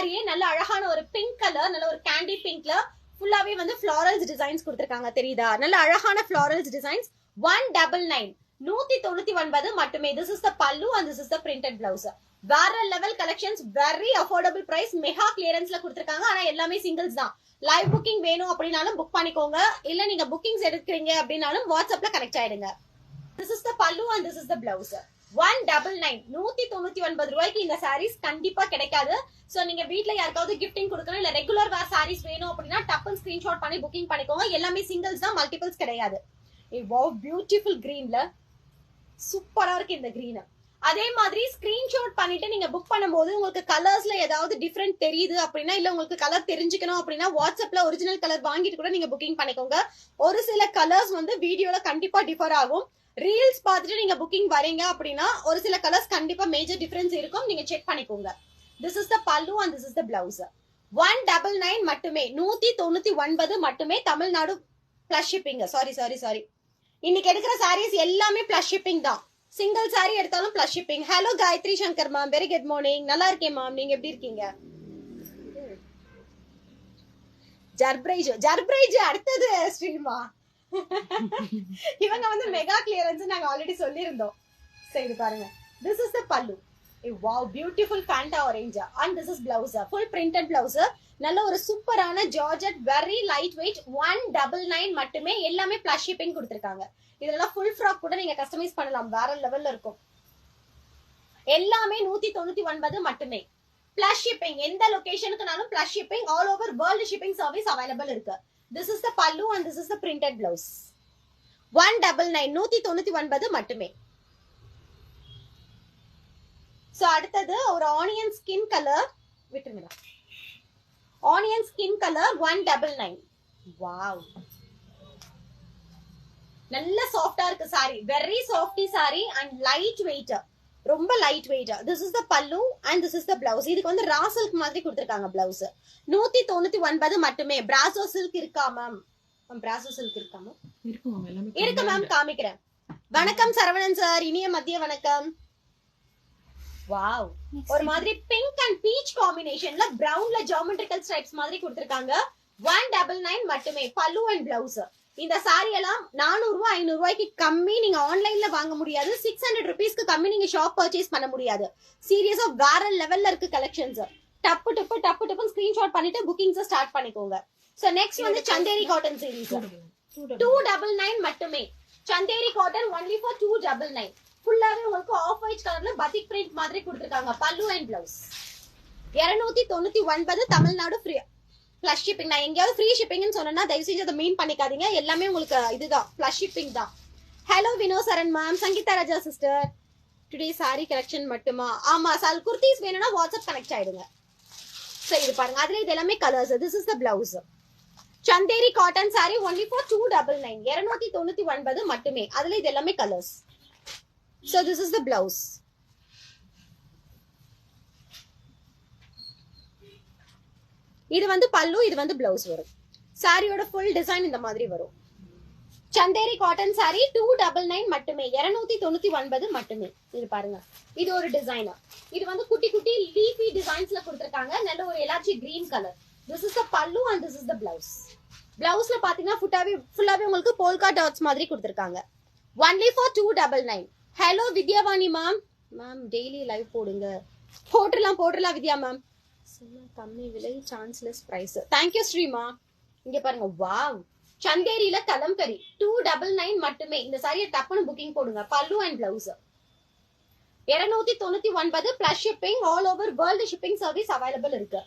சாரியே நல்ல அழகான ஒரு பிங்க் கலர் நல்ல ஒரு கேண்டி பிங்க்ல ஃபுல்லாவே வந்து ஃபிளாரல்ஸ் டிசைன்ஸ் கொடுத்துருக்காங்க தெரியுதா? நல்ல அழகான florals designs one double nine நூத்தி தொண்ணூத்தி ஒன்பது மட்டுமே. This is the pallu and this is the printed blouse வேற level collections very affordable price mega கிளியரன்ஸ்ல கொடுத்துருக்காங்க. ஆனா எல்லாமே சிங்கிள்ஸ் தான். லைவ் புக்கிங் வேணும் அப்படின்னாலும் புக் பண்ணிக்கோங்க. இல்ல நீங்க புக்கிங்ஸ் எடுக்கிறீங்க அப்படின்னாலும் வாட்ஸ்அப்ல கனெக்ட் ஆயிடுங்க. This is the pallu and this is the blouse one double nine நூத்தி தொண்ணூத்தி ஒன்பது ரூபாய்க்கு இந்த சாரீஸ் கண்டிப்பா கிடைக்காது. சோ நீங்க வீட்ல யாருக்காவது கிஃப்டிங் கொடுக்கணும் இல்ல ரெகுலர் வேர் சாரீஸ் வேணும் அப்படின்னா டப்புன்னு ஸ்கிரீன்ஷாட் பண்ணி புக்கிங் பண்ணிக்கோங்க. எல்லாமே சிங்கிள்ஸ் தான் மல்டிபிள்ஸ் கிடையாது. பியூட்டிஃபுல் கிரீன்ல சூப்பரா இருக்கு இந்த கிரீன் அதே மாதிரி ஸ்கிரீன்ஷாட் பண்ணிட்டு நீங்க புக் பண்ணும்போது உங்களுக்கு கலர்ஸ்ல ஏதாவது டிஃப்ரெண்ட் தெரியுது அப்படின்னா இல்ல உங்களுக்கு கலர் தெரிஞ்சுக்கணும் அப்படின்னா வாட்ஸ்அப்ல ஒரிஜினல் கலர் வாங்கிட்டு கூட நீங்க புக்கிங் பண்ணிக்கோங்க. ஒரு சில கலர்ஸ் வந்து வீடியோல கண்டிப்பா டிஃபர் ஆகும். ரீல்ஸ் பார்த்துட்டு நீங்க புக்கிங் வரீங்க அப்படின்னா ஒரு சில கலர்ஸ் கண்டிப்பா மேஜர் டிஃபரன்ஸ் இருக்கும். நீங்க செக் பண்ணிக்கோங்க. This is the pallu and this is the blouse one double nine மட்டுமே நூத்தி தொண்ணூத்தி ஒன்பது மட்டுமே Tamil Nadu plus shipping sorry sorry sorry இன்னைக்கு எடுக்கிற சாரீஸ் எல்லாமே பிளஸ் ஷிப்பிங் தான். சிங்கிள் சாரி எடுத்தாலும் plus shipping hello Gayathri Shankar ma'am very good morning நல்லா இருக்கேன் மேம் நீங்க எப்படி இருக்கீங்க? ஜர்பிரைஜ் ஜர்பிரைஜ் அடுத்தது ஸ்ரீமா. இவங்க வந்து மெகா கிளியரன்ஸ் நாங்க ஆல்ரெடி சொல்லியிருந்தோம். சரி பாருங்க. This is the pallu wow beautiful Fanta ஆரேஞ்சா and this is blouse full printed blouse நல்ல ஒரு சூப்பரான georgette very light weight one double nine மட்டுமே எல்லாமே பிளஸ் ஷிப்பிங் கொடுத்துருக்காங்க. இதெல்லாம் ஃபுல் ஃப்ராக் கூட நீங்க கஸ்டமைஸ் பண்ணலாம். வேற லெவல்ல இருக்கும். எல்லாமே நூத்தி தொண்ணூத்தி ஒன்பது மட்டுமே. பிளஸ் ஷிப்பிங் எந்த லொகேஷனுக்குனாலும் plus shipping all over world shipping service available இருக்கு. This is the pallu and this is the printed blouse one double nine நூத்தி தொண்ணூத்தி ஒன்பது மட்டுமே. சோ அடுத்தது ஒரு ஆனியன் ஸ்கின் கலர் விட்டுருங்க. Onion skin colour one double nine wow நல்ல சாஃப்டா இருக்கு sari very softy sari and light weighter ரொம்ப light weight this is the pallu and this is the blouse இதுக்கு வந்து ரா சில்க் மாதிரி கொடுத்துருக்காங்க பிளவுஸ் நூத்தி தொண்ணூத்தி ஒன்பது மட்டுமே. பிராசோ சில்க் இருக்கா மேம் பிராசோ சில்க் இருக்கா மேம் இருக்கு மேம் எல்லாமே இருக்கு மேம் காமிக்கிறேன். வணக்கம் சரவணன் சார் இனிய மதிய வணக்கம். வாவ் ஒரு மாதிரி பிங்க் அண்ட் பீச் காம்பினேஷன்ல பிரவுன்ல ஜாமெட்ரிக்கல் ஸ்ட்ரைப்ஸ் மாதிரி கொடுத்திருக்காங்க. ஒன் டபுள் நைன் மட்டுமே. பல்லு அண்ட் பிளவுஸ் இந்த சாரி எல்லாம் நானூறு ரூபாய் ஐநூறு ரூபாய்க்கு கம்மி நீங்க ஆன்லைன்ல வாங்க முடியாது. சிக்ஸ் ஹண்ட்ரட் ருபீஸ்க்கு கம்மி நீங்க ஷாப் பர்ச்சேஸ் பண்ண முடியாது. சீரியஸா வேற லெவல்ல இருக்கு கலெக்ஷன்ஸ் டப்பு டப்பு டப்பு டப்பு ஸ்கிரீன்ஷாட் பண்ணிட்டு புக்கிங்ஸ் ஸ்டார்ட் பண்ணிக்கோங்க. சோ நெக்ஸ்ட் வந்து Chanderi cotton series two double nine மட்டுமே. Chanderi cotton only for two double nine ஃபுல்லாவே உங்களுக்கு ஆஃப் ஒயிட் கலர்ல பத்திக் பிரிண்ட் மாதிரி கொடுத்துருக்காங்க. பல்லு அண்ட் பிளவுஸ் இருநூத்தி தொண்ணூத்தி ஒன்பது தமிழ்நாடு ஃப்ரீ பிளஸ் ஷிப்பிங் நான் எங்கேயாவது ஃப்ரீ ஷிப்பிங்னு சொன்னேன்னா தயவு செஞ்சு அதை மீன் பண்ணிக்காதீங்க. எல்லாமே உங்களுக்கு இதுதான். பிளஸ் ஷிப்பிங் தான். Hello Vino Saran ma'am Sangeetha Raja sister today sari collection மட்டுமா? ஆமா சார் குர்த்திஸ் வேணும்னா வாட்ஸ்அப் கனெக்ட் ஆயிடுங்க. சரி இது பாருங்க. அதுல இது எல்லாமே colours this is the blouse Chanderi cotton sari only for two double nine இருநூத்தி தொண்ணூத்தி ஒன்பது மட்டுமே. அதுல இது எல்லாமே colours so this is the blouse இது வந்து பல்லு இது வந்து பிளவுஸ் வரும். சாரியோட ஃபுல் டிசைன் இந்த மாதிரி வரும். Chanderi cotton sari two double nine மட்டுமே இருநூத்தி தொண்ணூத்தி ஒன்பது மட்டுமே. இது பாருங்க. இது ஒரு டிசைனர் இது வந்து குட்டி குட்டி லீஃபி டிசைன்ஸ்ல கொடுத்துருக்காங்க. நல்ல ஒரு elaichi green colour this is the pallu and this is the blouse பிளவுஸ்ல பாத்தீங்கன்னா ஃபுட்டாவே ஃபுல்லாவே உங்களுக்கு போல்கா டாட்ஸ் மாதிரி கொடுத்துருக்காங்க. Only for two double nine hello Vidyavani ma'am ma'am daily live போடுங்க. போட்டுடலாம் போட்டுடலாம் வித்யா மேம் சும்மா கம்மி விலை சான்ஸ்லெஸ் ப்ரைஸ் தேங்க்யூ ஸ்ரீமா. இங்க பாருங்க வாவ் சந்தேரியில கலம்கரி டூ டபுள் நைன் மட்டுமே. இந்த சாரியை டப்புன்னு புக்கிங் போடுங்க. பல்லு அண்ட் பிளவுஸ் இருநூத்தி தொண்ணூத்தி ஒன்பது plus shipping all over world shipping service available இருக்கு.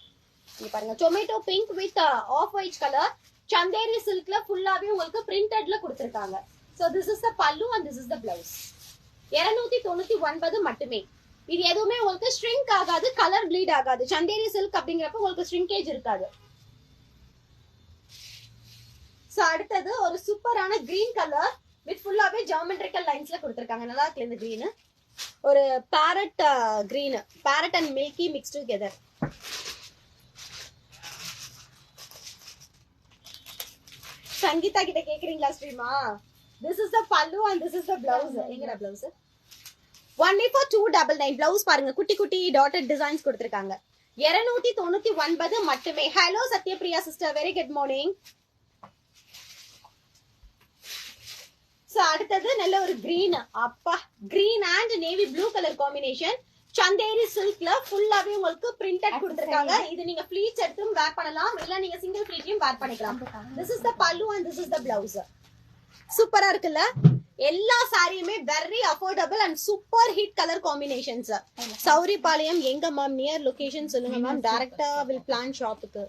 இங்க பாருங்க tomato pink with off white colour Chanderi சில்க்ல ஃபுல்லாவே உங்களுக்கு பிரிண்டட்ல கொடுத்துருக்காங்க. So this is the pallu and this is the blouse இருநூத்தி தொண்ணூத்தி ஒன்பது மட்டுமே. இது எதுவுமே உங்களுக்கு ஸ்ட்ரிங்க் ஆகாது கலர் ப்ளீட் ஆகாது. சந்தேரி சில்க் அப்படிங்கிறப்ப உங்களுக்கு ஸ்ட்ரிங்கேஜ் இருக்காது. ஸோ அடுத்தது ஒரு சூப்பரான கிரீன் கலர் வித் ஃபுல்லாகவே ஜாமெட்ரிக்கல் லைன்ஸில் கொடுத்துருக்காங்க. நல்லா இருக்கு இந்த க்ரீனு ஒரு parrot green parrot and milky mix together Sangeetha கிட்ட கேக்குறீங்களா Srima? This is the pallu and this is the blouse எங்கடா blouse only for two double nine blouse பாருங்க குட்டி குட்டி டாட்டட் டிசைன்ஸ் கொடுத்துருக்காங்க. இருநூத்தி தொண்ணூத்தி ஒன்பது மட்டுமே. Hello Sathyapriya sister very good morning so அடுத்தது நல்ல ஒரு கிரீன் அப்பா green and navy blue colour combination Chanderi சில்க்ல ஃபுல்லாவே உங்களுக்கு பிரிண்டட் கொடுத்திருக்காங்க. இது நீங்க ஃபிளீட்ஸ் எடுத்தும் வேர் பண்ணலாம். இல்ல நீங்க சிங்கிள் ஃபிளீட்லயும் வேர் பண்ணிக்கலாம். This is the pallu and this is the blouse சூப்பரா இருக்குல்ல? எல்லா சாரியுமே very affordable and super hit colour combinations Sowripalayam எங்க மேம் நியர் லொகேஷன் சொல்லுங்க மேம் டைரக்டா வில் பிளான் ஷாப்புக்கு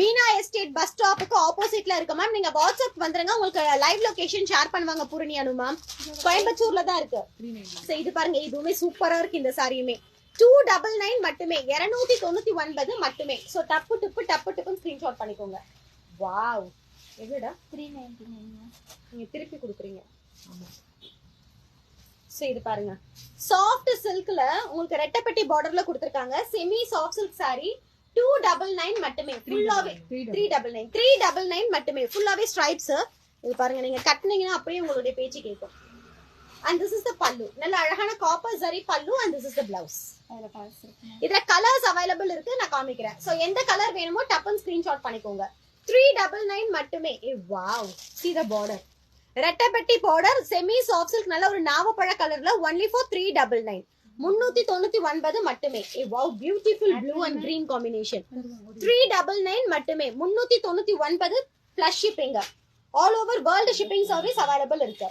மீனா எஸ்டேட் பஸ் ஸ்டாப்புக்கு ஆப்போசிட்ல இருக்கு. மேம் நீங்க வாட்ஸ்அப் வந்துருங்க. உங்களுக்கு லைவ் லொகேஷன் ஷேர் பண்ணுவாங்க பூரணி அனு மேம் கோயம்புத்தூர்ல தான் இருக்கு. So, இது பாருங்க. இதுவுமே சூப்பரா இருக்கு இந்த சாரியுமே டூ டபுள் நைன் மட்டுமே. இருநூத்தி தொண்ணூத்தி ஒன்பது மட்டுமே. சோ டப்பு டப்பு டப்பு டப்பு ஸ்கிரீன்ஷாட் பண்ணிக்கோங்க. வாவ் எவ்வளோடா த்ரீ நைன்டி நைன் நீங்க திருப்பி கொடுக்குறீங்க. சோ இது பாருங்க. சாஃப்ட் சில்க்ல உங்களுக்கு ரெட்டப்பட்டி பார்டர்ல கொடுத்துருக்காங்க. Semi soft silk sari two double nine மட்டுமே. ஃபுல்லாவே three double nine three double nine மட்டுமே. ஃபுல்லாவே ஸ்ட்ரைப்ஸ் இது பாருங்க நீங்க கட்டுனீங்கன்னா அப்படியே உங்களுடைய பேச்சு கேட்கும். அண்ட் திஸ் இஸ் த பல்லு நல்ல அழகான காப்பர் சரி pallu and this is the blouse இதுல கலர்ஸ் அவைலபிள் இருக்கு நான் காமிக்கிறேன். சோ எந்த கலர் வேணுமோ டப்புன்னு ஸ்கிரீன்ஷாட் பண்ணிக்கோங்க. த்ரீ டபுள் நைன் மட்டுமே. ஏ wow see the border ரெட்டப்பட்டி border semi soft silk நல்ல ஒரு நாவப்பழ கலர்ல only for three double nine முன்னூத்தி தொண்ணூத்தி ஒன்பது மட்டுமே. ஏ wow beautiful blue and green combination three double nine மட்டுமே. முன்னூத்தி தொண்ணூத்தி ஒன்பது plus shipping all over world shipping service available இருக்கு.